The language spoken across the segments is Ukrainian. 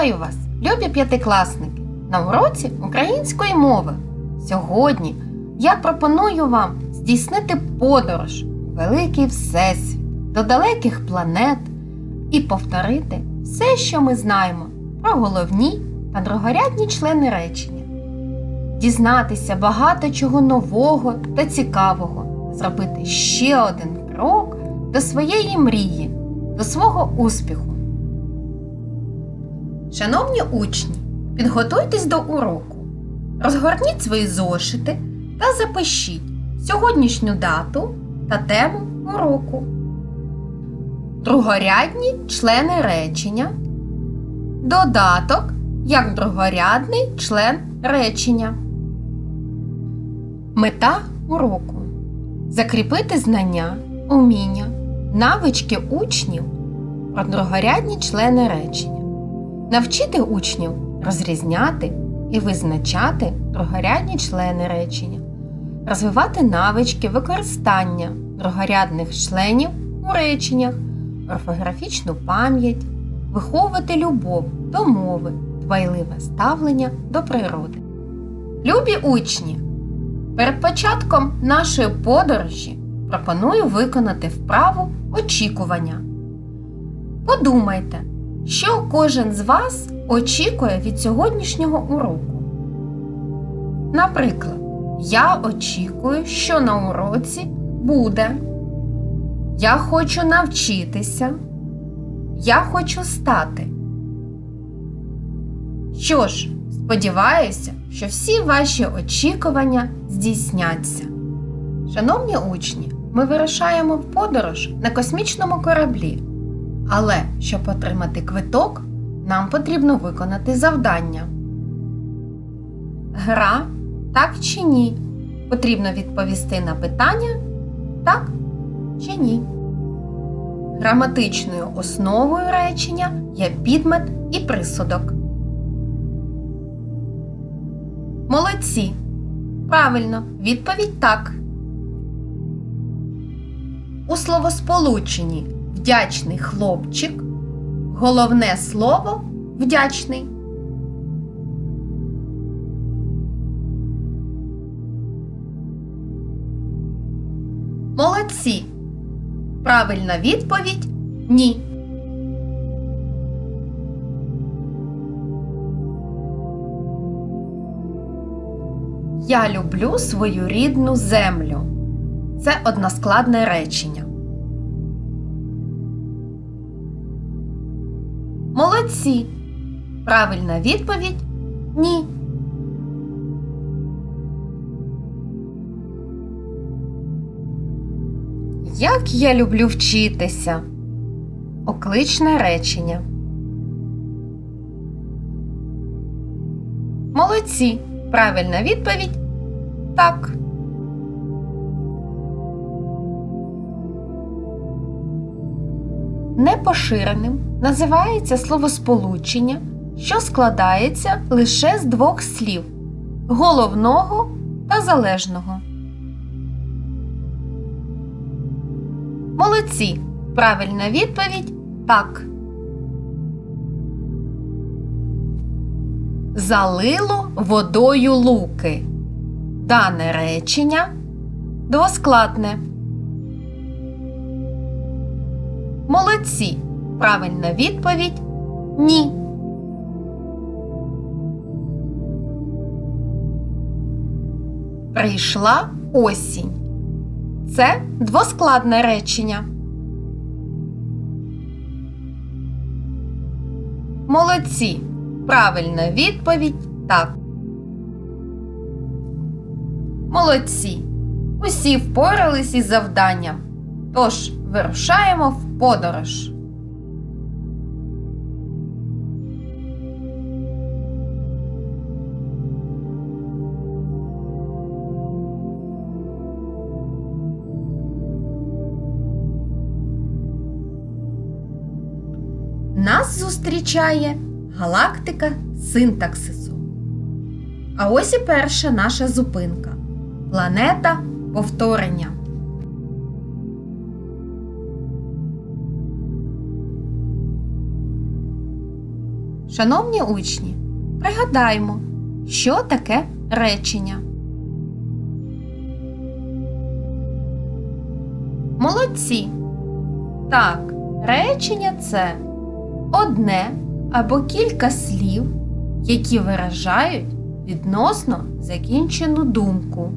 Вітаю вас, любі п'ятикласники, на уроці української мови. Сьогодні я пропоную вам здійснити подорож у великий всесвіт до далеких планет і повторити все, що ми знаємо про головні та другорядні члени речення, дізнатися багато чого нового та цікавого, зробити ще один крок до своєї мрії, до свого успіху. Шановні учні, підготуйтесь до уроку. Розгорніть свої зошити та запишіть сьогоднішню дату та тему уроку. Другорядні члени речення. Додаток як другорядний член речення. Мета уроку закріпити знання, уміння, навички учнів про другорядні члени речення навчити учнів розрізняти і визначати другорядні члени речення, розвивати навички використання другорядних членів у реченнях, орфографічну пам'ять, виховувати любов до мови, дбайливе ставлення до природи. Любі учні! Перед початком нашої подорожі пропоную виконати вправу очікування. Подумайте, що кожен з вас очікує від сьогоднішнього уроку? Наприклад, я очікую, що на уроці буде. Я хочу навчитися. Я хочу стати. Що ж, сподіваюся, що всі ваші очікування здійсняться. Шановні учні, ми вирушаємо в подорож на космічному кораблі. Але щоб отримати квиток, нам потрібно виконати завдання. Гра так чи ні. Потрібно відповісти на питання так чи ні. Граматичною основою речення є підмет і присудок. Молодці. Правильно, відповідь так. У словосполученні вдячний хлопчик. Головне слово вдячний. Молодці. Правильна відповідь ні. Я люблю свою рідну землю. Це односкладне речення. Молодці. Правильна відповідь ні. Як я люблю вчитися. Окличне речення. Молодці. Правильна відповідь так. Непоширеним називається словосполучення, що складається лише з двох слів головного та залежного. Молодці. Правильна відповідь так. Залило водою луки. Дане речення двоскладне. Молодці. Правильна відповідь ні. Прийшла осінь. Це двоскладне речення. Молодці. Правильна відповідь так. Молодці. Усі впорались із завданням. Тож вирушаємо в подорож. Зустрічає галактика синтаксису. А ось і перша наша зупинка планета повторення. Шановні учні, пригадаймо, що таке речення. Молодці. Так, речення це одне або кілька слів, які виражають відносно закінчену думку.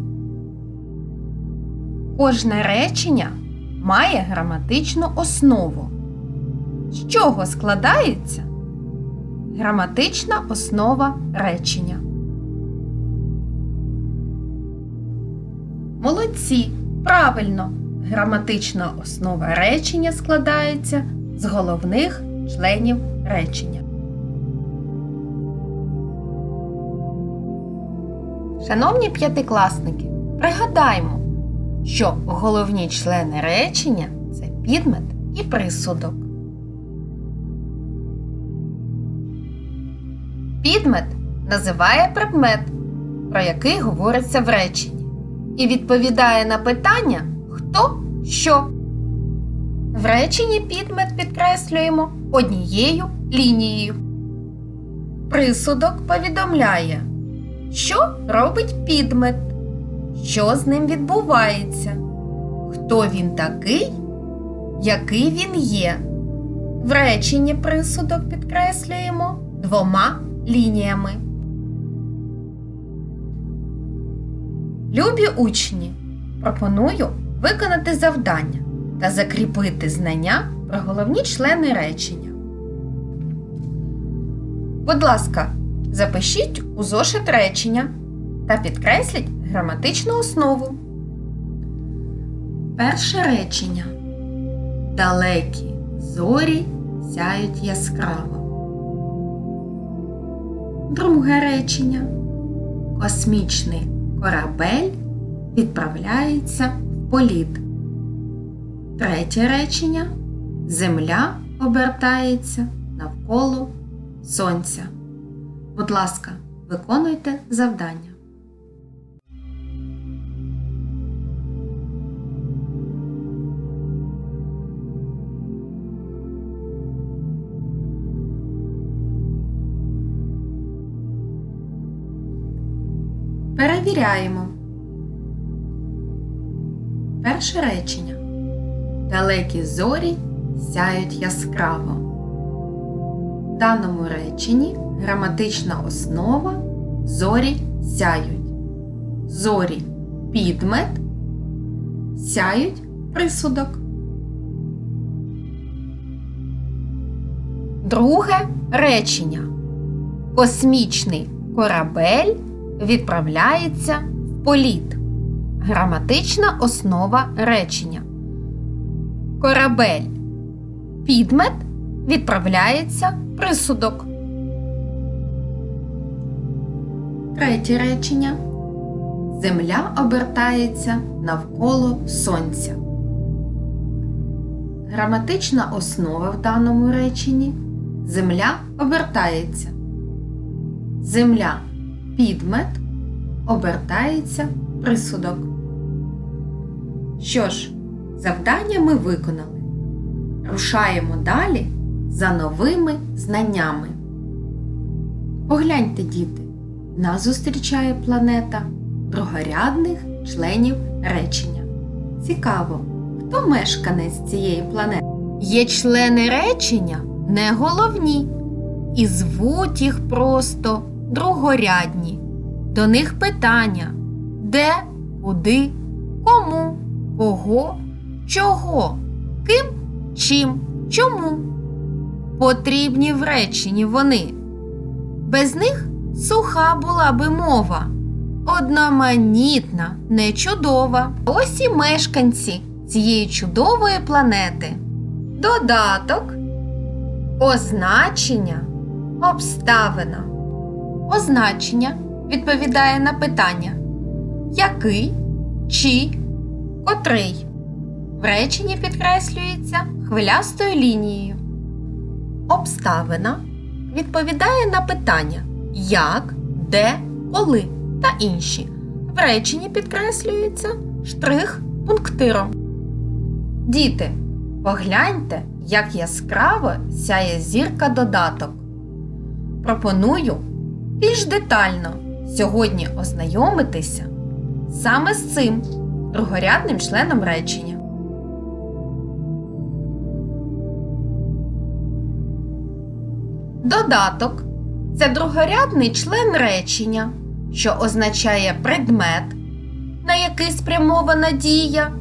Кожне речення має граматичну основу. З чого складається граматична основа речення? Молодці! Правильно! Граматична основа речення складається з головних членів речення. Шановні п'ятикласники, пригадаймо, що головні члени речення це підмет і присудок. Підмет називає предмет, про який говориться в реченні, і відповідає на питання хто що. В реченні підмет підкреслюємо однією лінією. Присудок повідомляє, що робить підмет, що з ним відбувається, хто він такий, який він є. В реченні присудок підкреслюємо двома лініями. Любі учні, пропоную виконати завдання та закріпити знання головні члени речення. Будь ласка, запишіть у зошит речення та підкресліть граматичну основу. Перше речення. Далекі зорі сяють яскраво. Друге речення. Космічний корабель відправляється в політ. Третє речення. Земля обертається навколо сонця. Будь ласка, виконуйте завдання. Перевіряємо. Перше речення. Далекі зорі сяють яскраво. В даному реченні граматична основа зорі сяють. Зорі підмет, сяють присудок. Друге речення. Космічний корабель відправляється в політ. Граматична основа речення. Корабель. Підмет відправляється присудок. Третє речення. Земля обертається навколо сонця. Граматична основа в даному реченні. Земля обертається. Земля підмет обертається присудок. Що ж, завдання ми виконали. Рушаємо далі за новими знаннями. Погляньте, діти, нас зустрічає планета другорядних членів речення. Цікаво, хто мешканець цієї планети? Є члени речення не головні, і звуть їх просто другорядні. До них питання де, куди, кому, кого, чого, ким, чим, чому. Потрібні в реченні вони. Без них суха була би мова. Одноманітна, не чудова. Ось і мешканці цієї чудової планети. Додаток, означення, обставина. Означення відповідає на питання який, чи, котрий. В підкреслюється хвилястою лінією. Обставина відповідає на питання як, де, коли та інші. В реченні підкреслюється штрих пунктиром. Діти, погляньте, як яскраво сяє зірка додаток. пропоную більш детально сьогодні ознайомитися саме з цим другорядним членом речення. Додаток це другорядний член речення, що означає предмет, на який спрямована дія,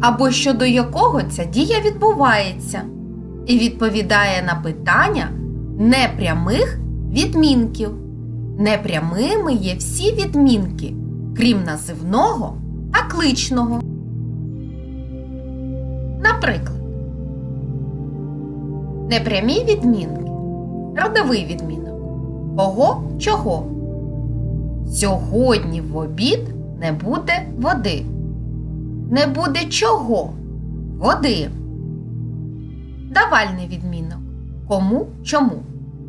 або щодо якого ця дія відбувається, і відповідає на питання непрямих відмінків. Непрямими є всі відмінки, крім називного та кличного. Наприклад, непрямі відмінки. Родовий відмінок. Кого чого? Сьогодні в обід не буде води. Не буде чого? Води. Давальний відмінок. Кому чому?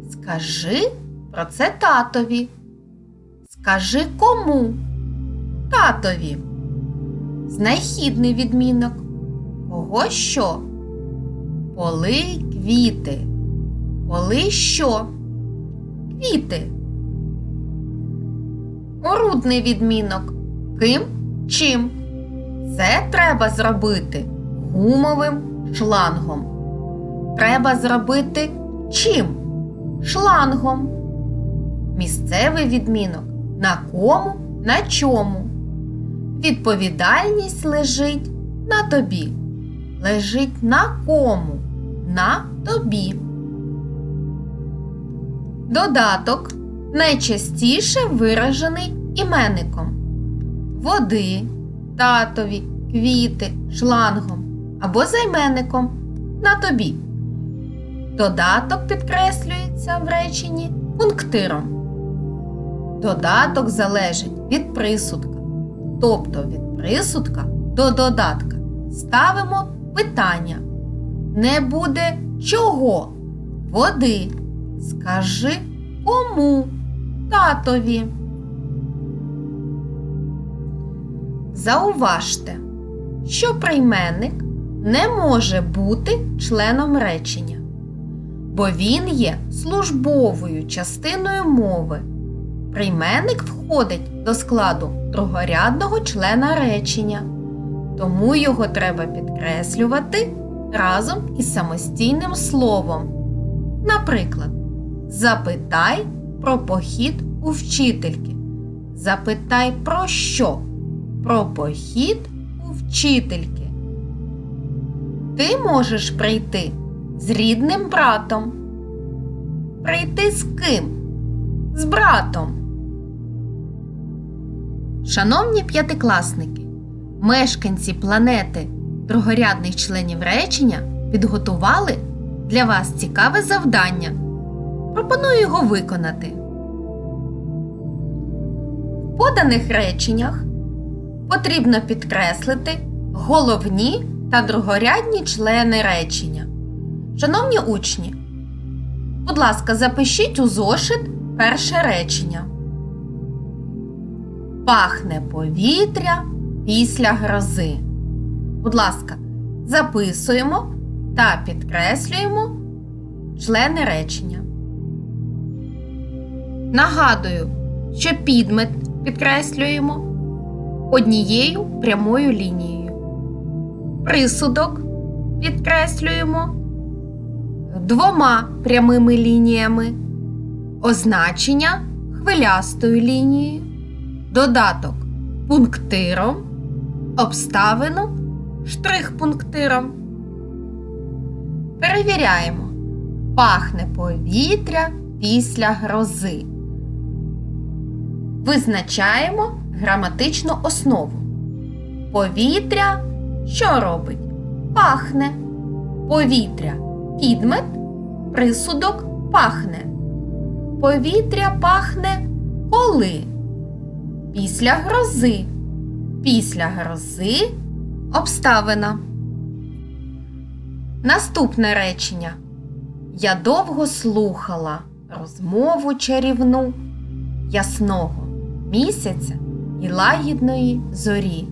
Скажи про це татові. Скажи кому? Татові. Знахідний відмінок. Кого що? Полий квіти. Поли що? Квіти. Орудний відмінок. Ким? Чим? Це треба зробити гумовим шлангом. Треба зробити чим? Шлангом. Місцевий відмінок. На кому? На чому? Відповідальність лежить на тобі. Лежить на кому? На тобі. Додаток найчастіше виражений іменником води, татові, квіти, шлангом або займенником на тобі. Додаток підкреслюється в реченні пунктиром. Додаток залежить від присудка. Тобто від присудка до додатка ставимо питання. Не буде чого? Води. Скажи кому татові. Зауважте, що прийменник не може бути членом речення, бо він є службовою частиною мови. Прийменник входить до складу другорядного члена речення, тому його треба підкреслювати разом із самостійним словом. Наприклад, Запитай про похід у вчительки. Запитай про що? Про похід у вчительки. Ти можеш прийти з рідним братом. Прийти з ким? З братом. Шановні п'ятикласники, мешканці планети другорядних членів речення підготували для вас цікаве завдання. Пропоную його виконати. В поданих реченнях потрібно підкреслити головні та другорядні члени речення. Шановні учні, будь ласка, запишіть у зошит перше речення. Пахне повітря після грози. Будь ласка, записуємо та підкреслюємо члени речення. Нагадую, що підмет підкреслюємо однією прямою лінією. Присудок підкреслюємо двома прямими лініями, означення хвилястою лінією, додаток пунктиром, обставину штрих-пунктиром. Перевіряємо. Пахне повітря після грози. Визначаємо граматичну основу. Повітря що робить? Пахне. Повітря підмет, присудок пахне. Повітря пахне коли? Після грози. Після грози обставина. Наступне речення. Я довго слухала розмову чарівну ясного місяця і лагідної зорі.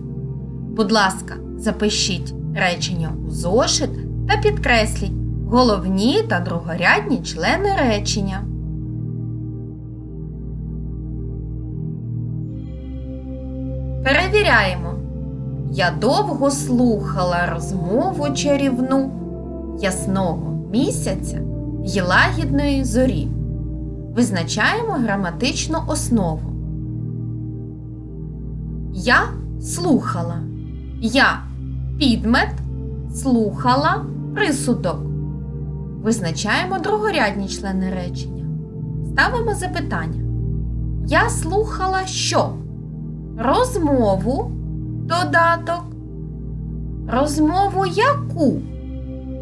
Будь ласка, запишіть речення у зошит та підкресліть головні та другорядні члени речення. Перевіряємо. Я довго слухала розмову чарівну ясного місяця і лагідної зорі. Визначаємо граматичну основу. Я слухала. Я підмет слухала присудок. Визначаємо другорядні члени речення. Ставимо запитання. Я слухала що? Розмову додаток. Розмову яку?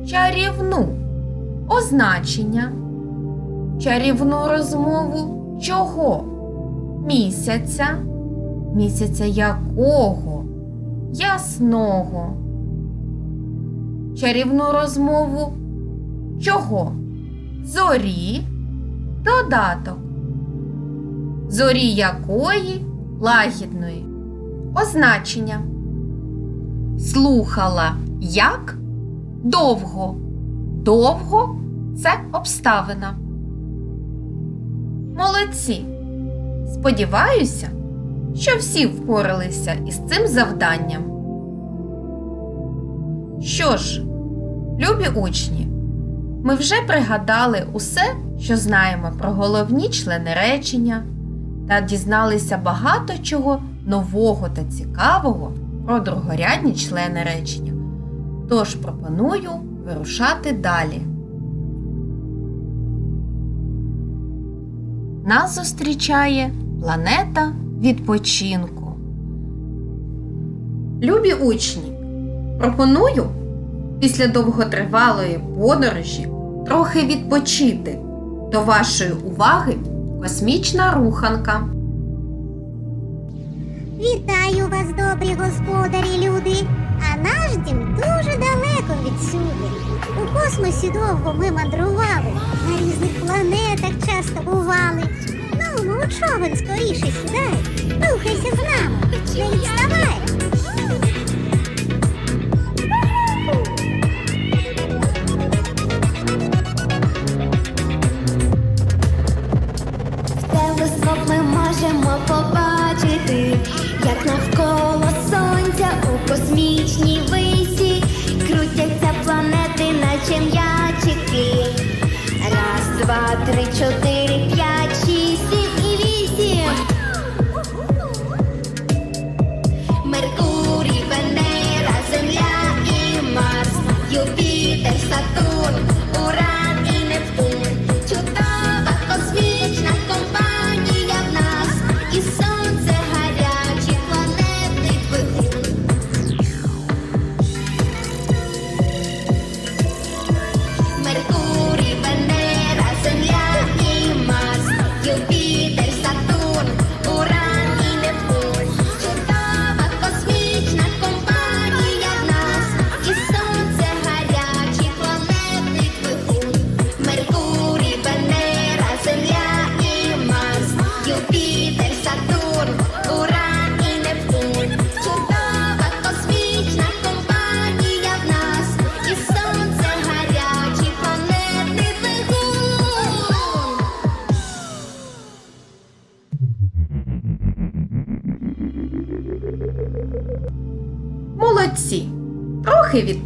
Чарівну. Означення. Чарівну розмову чого? Місяця. Місяця якого? Ясного. Чарівну розмову чого? Зорі. Додаток. Зорі якої? Лагідної. Означення. Слухала як? Довго. Довго це обставина. Молодці. Сподіваюся, що всі впоралися із цим завданням. Що ж, любі учні, ми вже пригадали усе, що знаємо про головні члени речення та дізналися багато чого нового та цікавого про другорядні члени речення. Тож пропоную вирушати далі. Нас зустрічає планета відпочинку. Любі учні, пропоную після довготривалої подорожі трохи відпочити. До вашої уваги космічна руханка. Вітаю вас, добрі господарі люди. А наш дім дуже далеко відсюди. У космосі довго ми мандрували, на різних планетах часто бували. Човен скоріше сідай, рухайся з нами, не відставай. Телескоп ми можемо побачити, як навколо сонця у космічній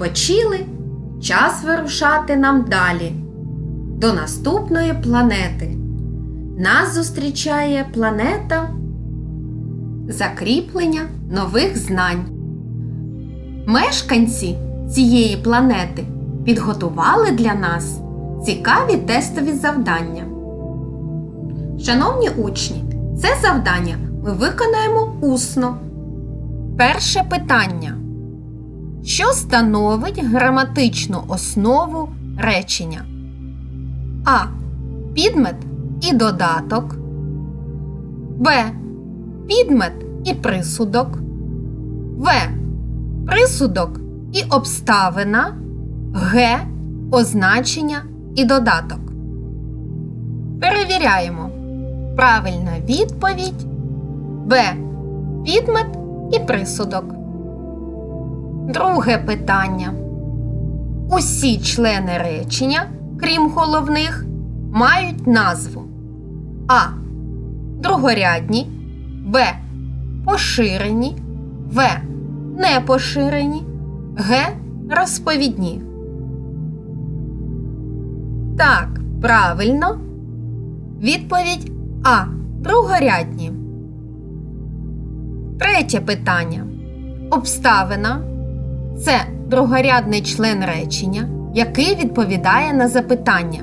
відпочили. Час вирушати нам далі. До наступної планети. Нас зустрічає планета закріплення нових знань. Мешканці цієї планети підготували для нас цікаві тестові завдання. Шановні учні, це завдання ми виконаємо усно. Перше питання. Що становить граматичну основу речення? А. Підмет і додаток. Б. Підмет і присудок. В. Присудок і обставина. Г. Означення і додаток. Перевіряємо. Правильна відповідь Б. Підмет і присудок. Друге питання. Усі члени речення, крім головних, мають назву А. Другорядні, Б. Поширені, В. Непоширені. Г. Розповідні. Так, правильно. Відповідь А. Другорядні. Третє питання. Обставина це другорядний член речення, який відповідає на запитання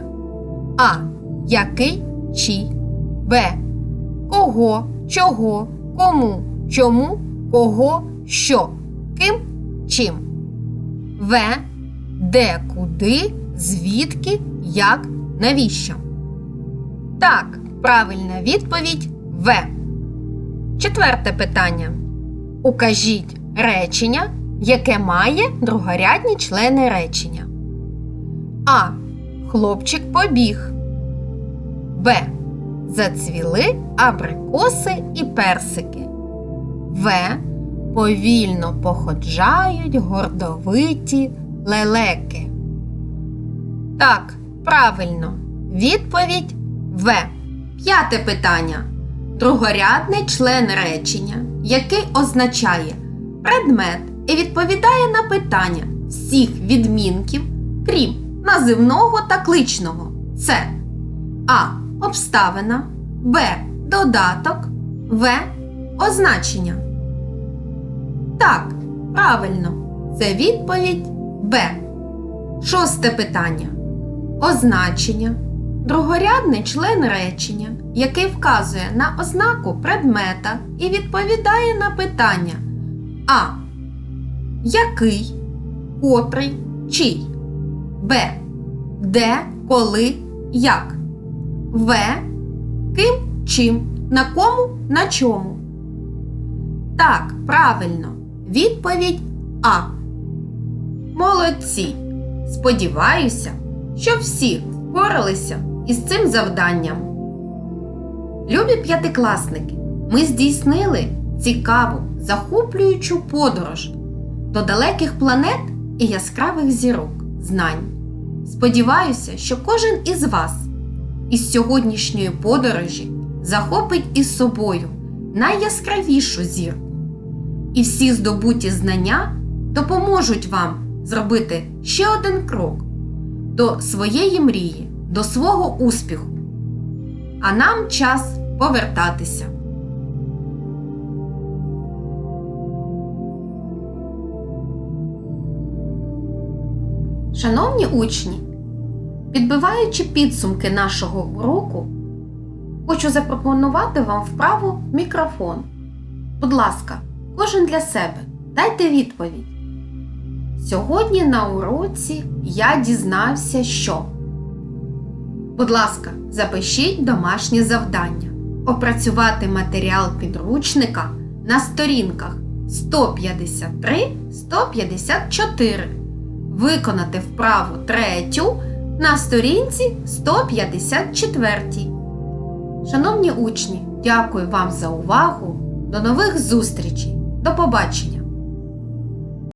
А. Який чий Б. Кого, чого, кому, чому, кого, що, ким, чим. В. Де, куди, звідки, як, навіщо. Так, правильна відповідь В. Четверте питання. Укажіть речення, яке має другорядні члени речення. А. Хлопчик побіг. Б. Зацвіли абрикоси і персики. В. Повільно походжають гордовиті лелеки. Так, правильно. Відповідь В. П'яте питання. Другорядний член речення, який означає предмет і відповідає на питання всіх відмінків, крім називного та кличного. Це А. Обставина, Б. Додаток, В. Означення. Так, правильно. Це відповідь Б. Шосте питання. Означення. Другорядний член речення, який вказує на ознаку предмета і відповідає на питання А. Який, котрий, чий. Б. Де, коли, як. В. Ким, чим, на кому, на чому. Так, правильно. Відповідь А. Молодці. Сподіваюся, що всі впоралися із цим завданням. Любі п'ятикласники, ми здійснили цікаву, захоплюючу подорож до далеких планет і яскравих зірок знань. Сподіваюся, що кожен із вас із сьогоднішньої подорожі захопить із собою найяскравішу зірку. І всі здобуті знання допоможуть вам зробити ще один крок до своєї мрії, до свого успіху. А нам час повертатися. Шановні учні, підбиваючи підсумки нашого уроку, хочу запропонувати вам вправу мікрофон. Будь ласка, кожен для себе дайте відповідь. Сьогодні на уроці я дізнався, що. Будь ласка, запишіть домашнє завдання. Опрацювати матеріал підручника на сторінках 153-154. Виконати вправу третю на сторінці 154. Шановні учні, дякую вам за увагу. До нових зустрічей. До побачення!